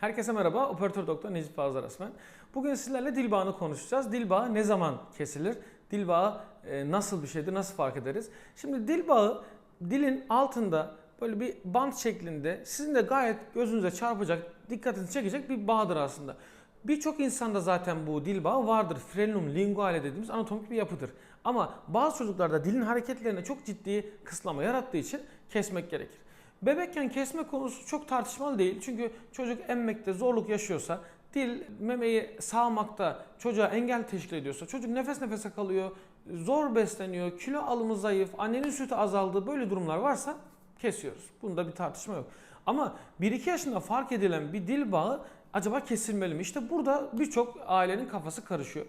Herkese merhaba, operatör doktor Necip Fazıl Rasmen. Bugün sizlerle dil bağını konuşacağız. Dil bağı ne zaman kesilir? Dil bağı e, nasıl bir şeydir, nasıl fark ederiz? Şimdi dil bağı dilin altında böyle bir bant şeklinde sizin de gayet gözünüze çarpacak, dikkatinizi çekecek bir bağdır aslında. Birçok insanda zaten bu dil bağı vardır. Frenum linguale dediğimiz anatomik bir yapıdır. Ama bazı çocuklarda dilin hareketlerine çok ciddi kısıtlama yarattığı için kesmek gerekir. Bebekken kesme konusu çok tartışmalı değil. Çünkü çocuk emmekte zorluk yaşıyorsa, dil memeyi sağmakta çocuğa engel teşkil ediyorsa, çocuk nefes nefese kalıyor, zor besleniyor, kilo alımı zayıf, annenin sütü azaldığı böyle durumlar varsa kesiyoruz. Bunda bir tartışma yok. Ama 1-2 yaşında fark edilen bir dil bağı acaba kesilmeli mi? İşte burada birçok ailenin kafası karışıyor.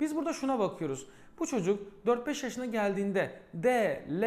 Biz burada şuna bakıyoruz. Bu çocuk 4-5 yaşına geldiğinde D, L,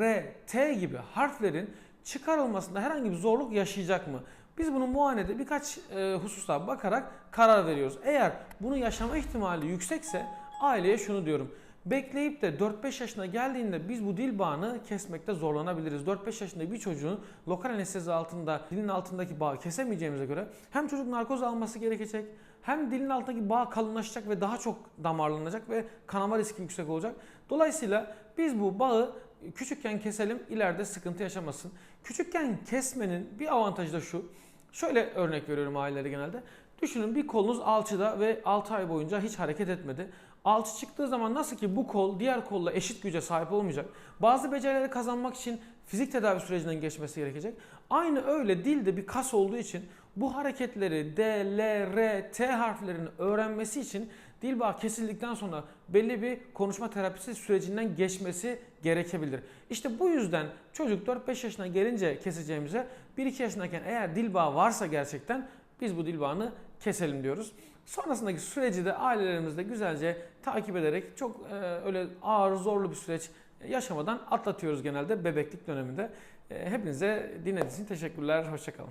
R, T gibi harflerin çıkarılmasında herhangi bir zorluk yaşayacak mı? Biz bunu muayenede birkaç e, hususa bakarak karar veriyoruz. Eğer bunu yaşama ihtimali yüksekse aileye şunu diyorum. Bekleyip de 4-5 yaşına geldiğinde biz bu dil bağını kesmekte zorlanabiliriz. 4-5 yaşında bir çocuğun lokal anestezi altında dilin altındaki bağı kesemeyeceğimize göre hem çocuk narkoz alması gerekecek hem dilin altındaki bağ kalınlaşacak ve daha çok damarlanacak ve kanama riski yüksek olacak. Dolayısıyla biz bu bağı küçükken keselim ileride sıkıntı yaşamasın. Küçükken kesmenin bir avantajı da şu. Şöyle örnek veriyorum ailelere genelde. Düşünün bir kolunuz alçıda ve 6 ay boyunca hiç hareket etmedi. Alçı çıktığı zaman nasıl ki bu kol diğer kolla eşit güce sahip olmayacak. Bazı becerileri kazanmak için fizik tedavi sürecinden geçmesi gerekecek. Aynı öyle dilde bir kas olduğu için bu hareketleri D, L, R, T harflerini öğrenmesi için dil bağı kesildikten sonra belli bir konuşma terapisi sürecinden geçmesi gerekebilir. İşte bu yüzden çocuk 4-5 yaşına gelince keseceğimize 1-2 yaşındayken eğer dil bağı varsa gerçekten biz bu dil bağını keselim diyoruz. Sonrasındaki süreci de ailelerimizde güzelce takip ederek çok e, öyle ağır zorlu bir süreç yaşamadan atlatıyoruz genelde bebeklik döneminde. E, hepinize dinlediğiniz için teşekkürler. Hoşçakalın.